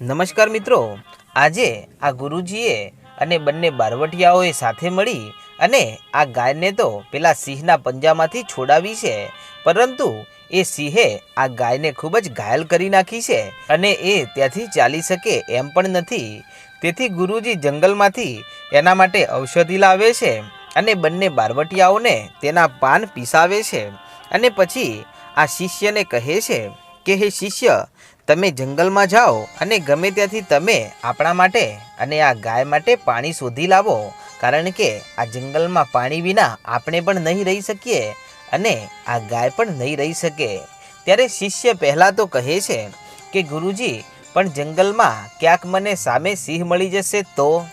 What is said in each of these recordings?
નમસ્કાર મિત્રો, આજે આ ગુરુજીએ અને બંને બારવટિયાઓએ સાથે મળી અને આ ગાયને તો પેલા સિંહના પંજામાંથી છોડાવી છે, પરંતુ એ સિંહે આ ગાયને ખૂબ જ ઘાયલ કરી નાખી છે અને એ ત્યાંથી ચાલી શકે એમ પણ નથી. તેથી ગુરુજી જંગલમાંથી એના માટે ઔષધિ લાવે છે અને બંને બારવટિયાઓને તેના પાન પીસાવે છે અને પછી આ શિષ્યને કહે છે કે, હે શિષ્ય તમે જંગલમાં જાઓ અને ગમે ત્યાંથી તમે આપણા માટે અને આ ગાય માટે પાણી શોધી લાવો. કારણ કે આ જંગલમાં પાણી વિના આપણે પણ નહીં રહી શકીએ અને આ ગાય પણ નહીં રહી શકે. ત્યારે શિષ્ય પહેલાં તો કહે છે કે, ગુરુજી, પણ જંગલમાં ક્યાંક મને સામે સિંહ મળી જશે તો?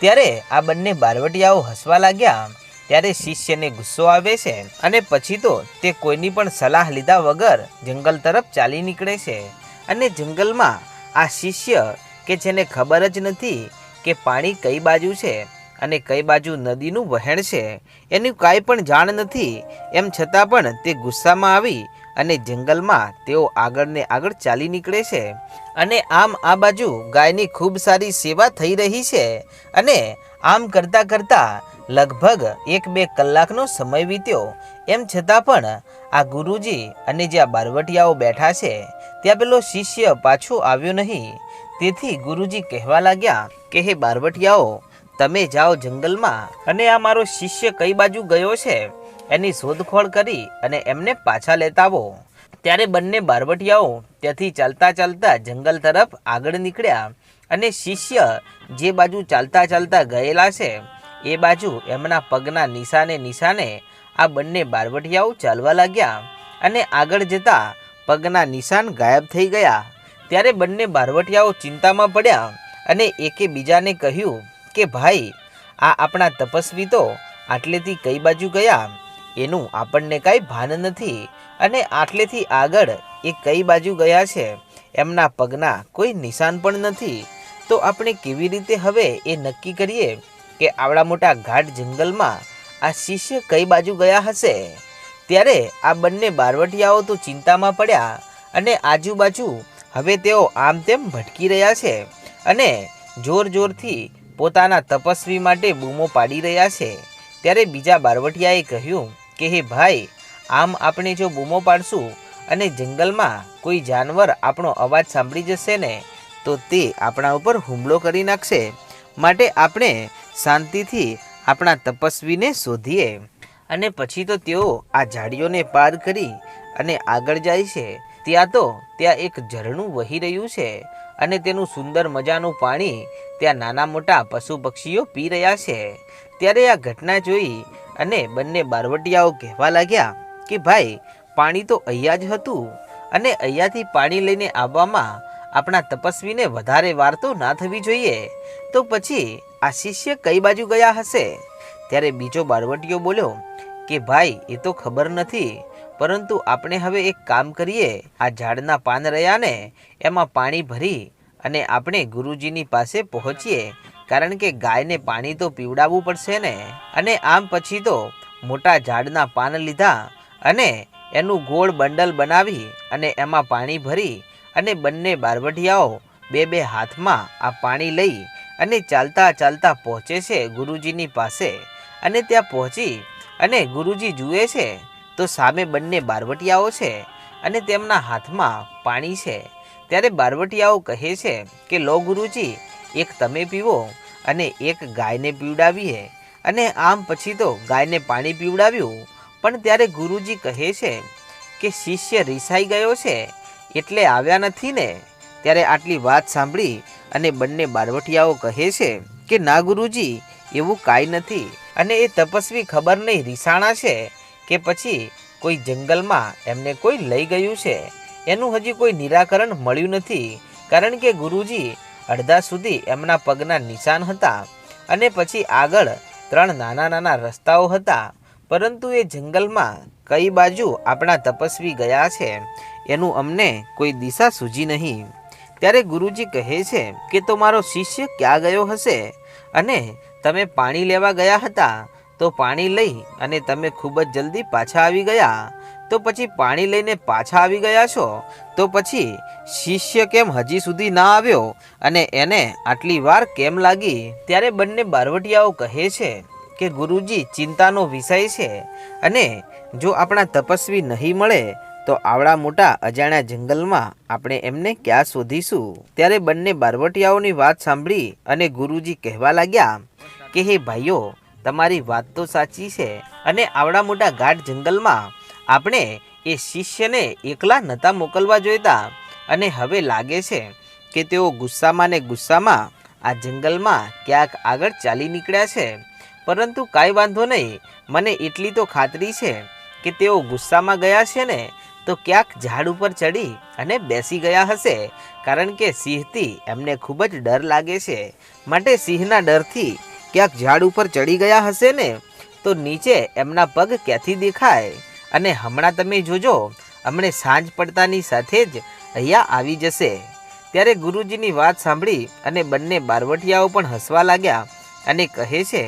ત્યારે આ બંને બારવટિયાઓ હસવા લાગ્યા. ત્યારે શિષ્યને ગુસ્સો આવે છે અને પછી તો તે કોઈની પણ સલાહ લીધા વગર જંગલ તરફ ચાલી નીકળે છે. અને જંગલમાં આ શિષ્ય કે જેને ખબર જ નથી કે પાણી કઈ બાજુ છે અને કઈ બાજુ નદીનું વહેણ છે, એનું કાંઈ પણ જાણ નથી, એમ છતાં પણ તે ગુસ્સામાં આવી અને જંગલમાં તેઓ આગળ ને આગળ ચાલી નીકળે છે. અને આમ આ બાજુ ગાયની ખૂબ સારી સેવા થઈ રહી છે અને આમ કરતાં કરતાં લગભગ એક બે કલાકનો સમય વીત્યો. એમ છતાં પણ આ ગુરુજી અને જ્યાં બારવટિયાઓ બેઠા છે ત્યાં પેલો શિષ્ય પાછો આવ્યો નહીં. તેથી ગુરુજી કહેવા લાગ્યા કે, હે બારવટિયાઓ, તમે જાઓ જંગલમાં અને આ મારો શિષ્ય કઈ બાજુ ગયો છે એની શોધખોળ કરી અને એમને પાછા લેતા આવો. ત્યારે બંને બારવટિયાઓ ત્યાંથી ચાલતા ચાલતા જંગલ તરફ આગળ નીકળ્યા અને શિષ્ય જે બાજુ ચાલતા ચાલતા ગયેલા છે, એ બાજુ એમના પગના નિશાને નિશાને આ બંને બારવટિયાઓ ચાલવા લાગ્યા અને આગળ જતા પગના નિશાન ગાયબ થઈ ગયા. ત્યારે બંને બારવટિયાઓ ચિંતામાં પડ્યા અને એકે બીજાને કહ્યું કે, ભાઈ, આ આપણા તપસ્વી તો આટલેથી કઈ બાજુ ગયા? એનું આપણને કાંઈ ભાન નથી અને આટલેથી આગળ એ કઈ બાજુ ગયા છે? એમના પગના કોઈ નિશાન પણ નથી. તો આપણે કેવી રીતે હવે એ નક્કી કરીએ કે આવડા મોટા ઘાટ જંગલમાં આ શિષ્ય કઈ બાજુ ગયા હશે? ત્યારે આ બંને બારવટિયાઓ તો ચિંતામાં પડ્યા અને આજુબાજુ હવે તેઓ આમ તેમ ભટકી રહ્યા છે અને જોર જોરથી પોતાના તપસ્વી માટે બૂમો પાડી રહ્યા છે. ત્યારે બીજા બારવટિયાએ કહ્યું કે, હે ભાઈ, આમ આપણે જો બૂમો પાડશું અને જંગલમાં કોઈ જાનવર આપણો અવાજ સાંભળી જશે ને, તો તે આપણા ઉપર હુમલો કરી નાખશે. માટે આપણે શાંતિથી આપણા તપસ્વીને શોધીએ. અને પછી તો તેઓ આ ઝાડીઓને પાર કરી અને આગળ જાય છે. ત્યાં તો ત્યાં એક ઝરણું વહી રહ્યું છે અને તેનું સુંદર મજાનું પાણી ત્યાં નાના મોટા પશુ પક્ષીઓ પી રહ્યા છે. ત્યારે આ ઘટના જોઈ અને બંને બારવટિયાઓ કહેવા લાગ્યા કે, ભાઈ, પાણી તો અહીંયા જ હતું અને અહીંયાથી પાણી લઈને આવવામાં આપણા તપસ્વીને વધારે વાર તો ના થવી જોઈએ. તો પછી આ શિષ્ય કઈ બાજુ ગયા હશે? ત્યારે બીજો બારવટીયો બોલ્યો, કે ભાઈ, એ તો ખબર નથી, પરંતુ આપણે હવે એક કામ કરીએ. આ ઝાડના પાન રહ્યા ને એમાં પાણી ભરી અને આપણે ગુરુજીની પાસે પહોંચીએ, કારણ કે ગાયને પાણી તો પીવડાવવું પડશે ને. અને આમ પછી તો મોટા ઝાડના પાન લીધા અને એનું ગોળ બંડલ બનાવી અને એમાં પાણી ભરી અને બંને બારવટિયાઓ બે બે હાથમાં આ પાણી લઈ અને ચાલતા ચાલતા પહોંચે છે ગુરુજીની પાસે. અને ત્યાં પહોંચી અને ગુરુજી જુએ છે, તો સામે બંને બારવટિયાઓ છે અને તેમના હાથમાં પાણી છે. ત્યારે બારવટિયાઓ કહે છે કે, લો ગુરુજી, એક તમે પીવો અને એક ગાયને પીવડાવીએ. અને આમ પછી તો ગાયને પાણી પીવડાવ્યું. પણ ત્યારે ગુરુજી કહે છે કે, શિષ્ય રિસાઈ ગયો છે, એટલે આવ્યા નથી ને. ત્યારે આટલી વાત સાંભળી અને બંને બારવટિયાઓ કહે છે કે, ના ગુરુજી, એવું કાંઈ નથી. અને એ તપસ્વી ખબર નહીં રિસાણા છે કે પછી કોઈ જંગલમાં એમને કોઈ લઈ ગયું છે. એનું હજી કોઈ નિરાકરણ મળ્યું નથી, કારણ કે ગુરુજી અડધા સુધી એમના પગના નિશાન હતા અને પછી આગળ ત્રણ નાના નાના રસ્તાઓ હતા, પરંતુ એ જંગલમાં કઈ બાજુ આપણા તપસ્વી ગયા છે એનું અમને કોઈ દિશા સૂજી નહીં. ત્યારે ગુરુજી કહે છે કે તો મારો શિષ્ય ક્યાં ગયો હશે? અને તમે પાણી લેવા ગયા હતા, તો પાણી લઈ અને તમે ખૂબ જ જલ્દી પાછા આવી ગયા. તો પછી પાણી લઈને પાછા આવી ગયા છો? તો પછી શિષ્ય કેમ હજી સુધી ના આવ્યો? અને એને આટલી વાર કેમ લાગી? ત્યારે બંને બારવટિયાઓ કહે છે કે ગુરુજી ચિંતાનો વિષય છે. અને જો આપણા તપસ્વી નહીં મળે તો આવડા મોટા અજાણ્યા જંગલમાં આપણે એમને ક્યાં શોધીશું? ત્યારે બંને બારવટિયાઓની વાત સાંભળી અને ગુરુજી કહેવા લાગ્યા કે, હે ભાઈઓ, તમારી વાત તો સાચી છે અને આવડા મોટા ગાઢ જંગલમાં આપણે એ શિષ્યને એકલા નહોતા મોકલવા જોઈતા. અને હવે લાગે છે કે તેઓ ગુસ્સામાં ને ગુસ્સામાં આ જંગલમાં ક્યાંક આગળ ચાલી નીકળ્યા છે. પરંતુ કાંઈ વાંધો નહીં, મને એટલી તો ખાતરી છે કે તેઓ ગુસ્સામાં ગયા છે ને તો ક્યાંક ઝાડ ઉપર ચડી અને બેસી ગયા હશે, કારણ કે સિંહથી એમને ખૂબ જ ડર લાગે છે. માટે સિંહના ડરથી ક્યાંક ઝાડ ઉપર ચડી ગયા હશે ને, તો નીચે એમના પગ ક્યાંથી દેખાય? અને હમણાં તમે જોજો હમણે સાંજ પડતાની સાથે જ અહીંયા આવી જશે. ત્યારે ગુરુજીની વાત સાંભળી અને બંને બારવટિયાઓ પણ હસવા લાગ્યા અને કહે છે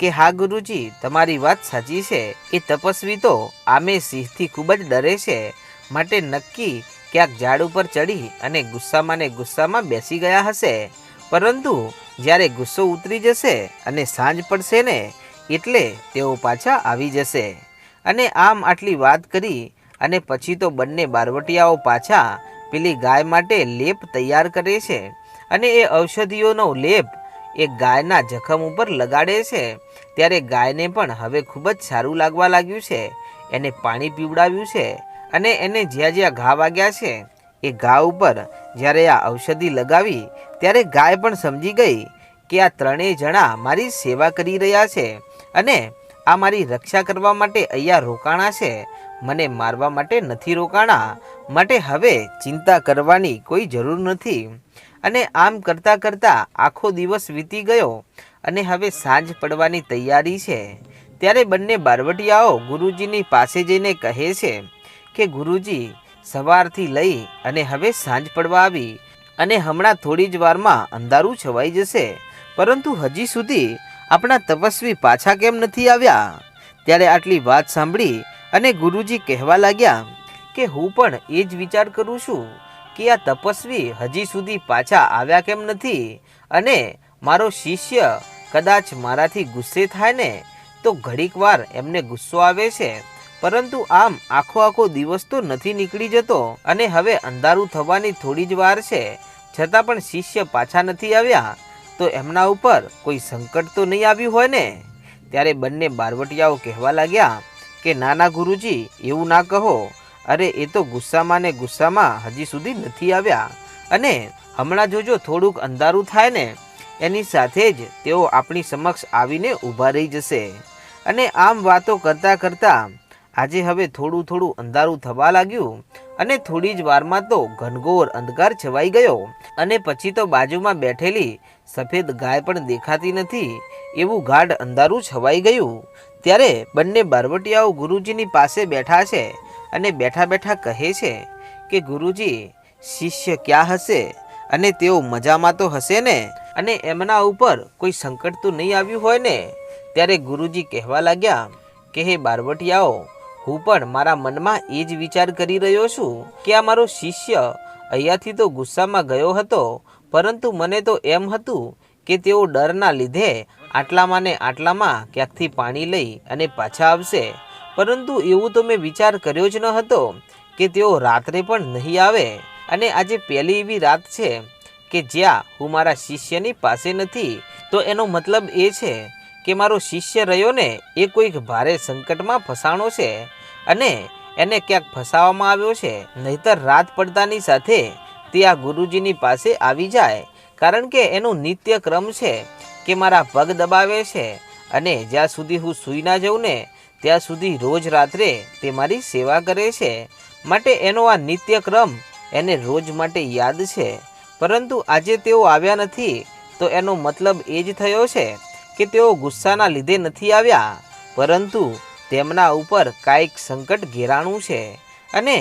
કે, હા, ગુરુજી, તમારી વાત સાચી છે. એ તપસ્વી તો આમે સિંહથી ખૂબ જ ડરે છે. માટે નક્કી ક્યાંક ઝાડ ઉપર ચડી અને ગુસ્સામાં ને ગુસ્સામાં બેસી ગયા હશે. પરંતુ જ્યારે ગુસ્સો ઉતરી જશે અને સાંજ પડશે ને, એટલે તેઓ પાછા આવી જશે. અને આમ આટલી વાત કરી અને પછી તો બંને બારવટિયાઓ પાછા પેલી ગાય માટે લેપ તૈયાર કરે છે. અને એ ઔષધિઓનો લેપ એ ગાયના જખમ ઉપર લગાડે છે. ત્યારે ગાયને પણ હવે ખૂબ જ સારું લાગવા લાગ્યું છે. એને પાણી પીવડાવ્યું છે અને એને જ્યાં જ્યાં ઘા વાગ્યા છે, એ ઘા ઉપર જ્યારે આ ઔષધિ લગાવી, ત્યારે ગાય પણ સમજી ગઈ કે આ ત્રણેય જણા મારી સેવા કરી રહ્યા છે અને આ મારી રક્ષા કરવા માટે અહીંયા રોકાણા છે. મને મારવા માટે નથી રોકાણા, માટે હવે ચિંતા કરવાની કોઈ જરૂર નથી. અને આમ કરતાં કરતાં આખો દિવસ વીતી ગયો અને હવે સાંજ પડવાની તૈયારી છે, ત્યારે બંને બારવટિયાઓ ગુરુજીની પાસે જઈને કહે છે કે, ગુરુજી, સવારથી લઈ અને હવે સાંજ પડવા આવી અને હમણાં થોડી જ વારમાં અંધારું છવાઈ જશે. પરંતુ હજી સુધી આપણા તપસ્વી પાછા કેમ નથી આવ્યા? ત્યારે આટલી વાત સાંભળી અને ગુરુજી કહેવા લાગ્યા કે, હું પણ એ જ વિચાર કરું છું કે આ તપસ્વી હજી સુધી પાછા આવ્યા કેમ નથી અને મારો શિષ્ય કદાચ મારાથી ગુસ્સે થાય ને, તો ઘડીક વાર એમને ગુસ્સો આવે છે. પરંતુ આમ આખો આખો દિવસ તો નથી નીકળી જતો અને હવે અંધારું થવાની થોડી જ વાર છે. છતાં પણ શિષ્ય પાછા નથી આવ્યા, તો એમના ઉપર કોઈ સંકટ તો નહીં આવ્યું હોય ને? ત્યારે બંને બારવટિયાઓ કહેવા લાગ્યા કે, નાના ગુરુજી, એવું ના કહો. અરે, એ તો ગુસ્સામાં ને ગુસ્સામાં હજી સુધી નથી આવ્યા. અને હમણાં જોજો થોડુંક અંધારું થાય ને એની સાથે જ તેઓ આપણી સમક્ષ આવીને ઊભા રહી જશે. અને આમ વાતો કરતાં કરતાં આજે હવે થોડું થોડું અંધારું થવા લાગ્યું અને થોડી જ વારમાં તો ઘનઘોર અંધકાર છવાઈ ગયો અને પછી તો બાજુમાં બેઠેલી સફેદ ગાય પણ દેખાતી નથી એવું ગાઢ અંધારું છવાઈ ગયું. ત્યારે બંને બારવટિયાઓ ગુરુજીની પાસે બેઠા છે અને બેઠા બેઠા કહે છે કે ગુરુજી, શિષ્ય ક્યાં હશે? અને તેઓ મજામાં તો હશે ને? અને એમના ઉપર કોઈ સંકટ તો નહીં આવ્યું હોય ને? ત્યારે ગુરુજી કહેવા લાગ્યા, કે હે બારવટિયાઓ, હું પણ મારા મનમાં એ જ વિચાર કરી રહ્યો છું કે આ મારો શિષ્ય અહીંયાથી તો ગુસ્સામાં ગયો હતો, પરંતુ મને તો એમ હતું કે તેઓ ડરના લીધે આટલામાં ને આટલામાં ક્યાંકથી પાણી લઈ અને પાછા આવશે. પરંતુ એવું તો મેં વિચાર કર્યો જ ન હતો કે તેઓ રાત્રે પણ નહીં આવે. અને આજે પહેલી એવી રાત છે કે જ્યાં હું મારા શિષ્યની પાસે નથી, તો એનો મતલબ એ છે કે મારો શિષ્ય રહ્યો ને એ કોઈક ભારે સંકટમાં ફસાણો છે અને એને ક્યાંક ફસાવવામાં આવ્યો છે. નહીતર રાત પડતાની સાથે તે આ ગુરુજીની પાસે આવી જાય, કારણ કે એનો નિત્ય ક્રમ છે કે મારા પગ દબાવે છે અને જ્યાં સુધી હું સૂઈ ના જાઉં ને, ત્યાં સુધી રોજ રાત્રે તે મારી સેવા કરે છે. માટે એનો આ નિત્ય ક્રમ એને રોજ માટે યાદ છે. પરંતુ આજે તેઓ આવ્યા નથી, તો એનો મતલબ એ જ થયો છે કે તેઓ ગુસ્સાના લીધે નથી આવ્યા, પરંતુ તેમના ઉપર કાંઈક સંકટ ઘેરાણું છે. અને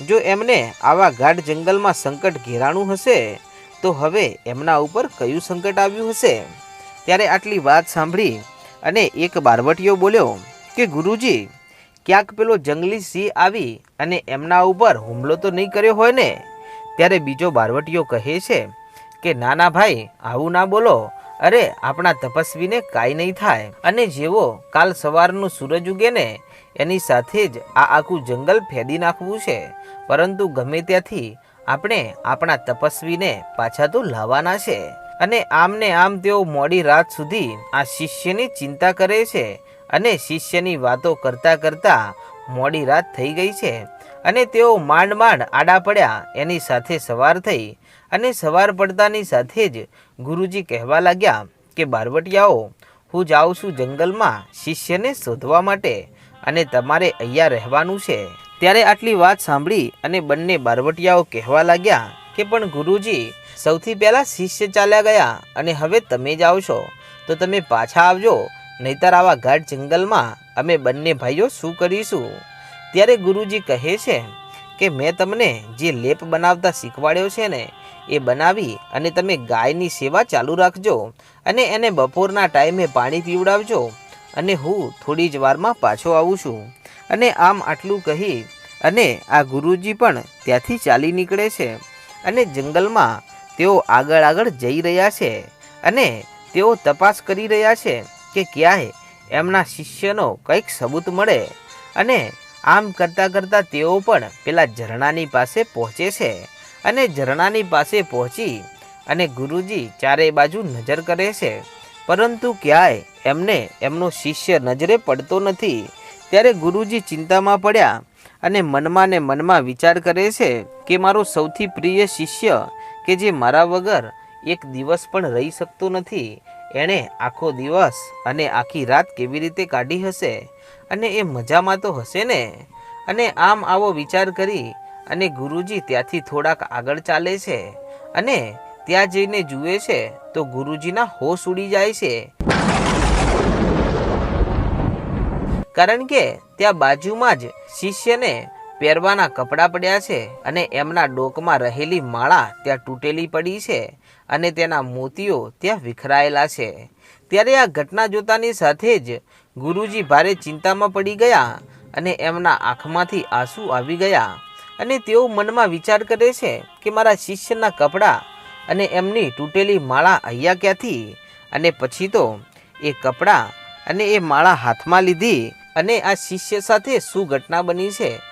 જો એમને આવા ગાઢ જંગલમાં સંકટ ઘેરાણું હશે, તો હવે એમના ઉપર કયું સંકટ આવ્યું હશે? ત્યારે આટલી વાત સાંભળી અને એક બારવટીયો બોલ્યો કે, ગુરુજી, ક્યાંક પેલો જંગલી સિંહ આવી અને એમના ઉપર હુમલો તો નહીં કર્યો હોય ને? ત્યારે બીજો બારવટીયો કહે છે કે, નાના ભાઈ, આવું ના બોલો. અરે, આપણા તપસ્વીને કાંઈ નહીં થાય. અને જેવો કાલ સવારનું સૂરજ ઉગે ને, એની સાથે જ આ આખું જંગલ ફેદી નાખવું છે. પરંતુ ગમે ત્યાંથી આપણે આપણા તપસ્વીને પાછા તો લાવવાના છે. અને આમને આમ તેઓ મોડી રાત સુધી આ શિષ્યની ચિંતા કરે છે. અને શિષ્યની વાતો કરતાં કરતાં મોડી રાત થઈ ગઈ છે. અને તેઓ માંડ માંડ આડા પડ્યા એની સાથે સવાર થઈ અને સવાર પડતાની સાથે જ ગુરુજી કહેવા લાગ્યા કે, બારવટિયાઓ, હું જાઉં છું જંગલમાં શિષ્યને શોધવા માટે અને તમારે અહીંયા રહેવાનું છે. ત્યારે આટલી વાત સાંભળી અને બંને બારવટિયાઓ કહેવા લાગ્યા કે, પણ ગુરુજી, સૌથી પહેલાં શિષ્ય ચાલ્યા ગયા અને હવે તમે જ આવશો તો તમે પાછા આવજો. નહીતર આવા ગાઢ જંગલમાં અમે બંને ભાઈઓ શું કરીશું? ત્યારે ગુરુજી કહે છે કે મેં તમને જે લેપ બનાવતા શીખવાડ્યો છે ને, એ બનાવી અને તમે ગાયની સેવા ચાલુ રાખજો અને એને બપોરના ટાઈમે પાણી પીવડાવજો અને હું થોડી જ વારમાં પાછો આવું છું. અને આમ આટલું કહી અને આ ગુરુજી પણ ત્યાંથી ચાલી નીકળે છે અને જંગલમાં તેઓ આગળ આગળ જઈ રહ્યા છે અને તેઓ તપાસ કરી રહ્યા છે કે ક્યાંય એમના શિષ્યનો કંઈક સબૂત મળે અને આમ કરતાં કરતાં તેઓ પણ પેલા ઝરણાની પાસે પહોંચે છે અને ઝરણાની પાસે પહોંચી અને ગુરુજી ચારે બાજુ નજર કરે છે. પરંતુ ક્યાંય એમને એમનો શિષ્ય નજરે પડતો નથી. ત્યારે ગુરુજી ચિંતામાં પડ્યા અને મનમાં ને મનમાં વિચાર કરે છે કે મારો સૌથી પ્રિય શિષ્ય કે જે મારા વગર એક દિવસ પણ રહી શકતો નથી, એણે આખો દિવસ અને આખી રાત કેવી રીતે કાઢી હશે? અને એ મજામાં તો હશે ને? અને આમ આવો વિચાર કરી અને ગુરુજી ત્યાંથી થોડાક આગળ ચાલે છે અને ત્યાં જઈને જુએ છે તો ગુરુજીના હોશ ઉડી જાય છે. કારણ કે ત્યાં બાજુમાં જ શિષ્યને પહેરવાના કપડાં પડ્યા છે અને એમના ડોકમાં રહેલી માળા ત્યાં તૂટેલી પડી છે અને તેના મોતીઓ ત્યાં વિખરાયેલા છે. ત્યારે આ ઘટના જોતાની સાથે જ ગુરુજી ભારે ચિંતામાં પડી ગયા અને એમના આંખમાંથી આંસુ આવી ગયા અને તેઓ મનમાં વિચાર કરે છે કે મારા શિષ્યના કપડાં અને એમની તૂટેલી માળા અહીંયા ક્યાંથી? અને પછી તો એ કપડાં અને એ માળા હાથમાં લીધી અને આ શિષ્ય સાથે શું ઘટના બની છે.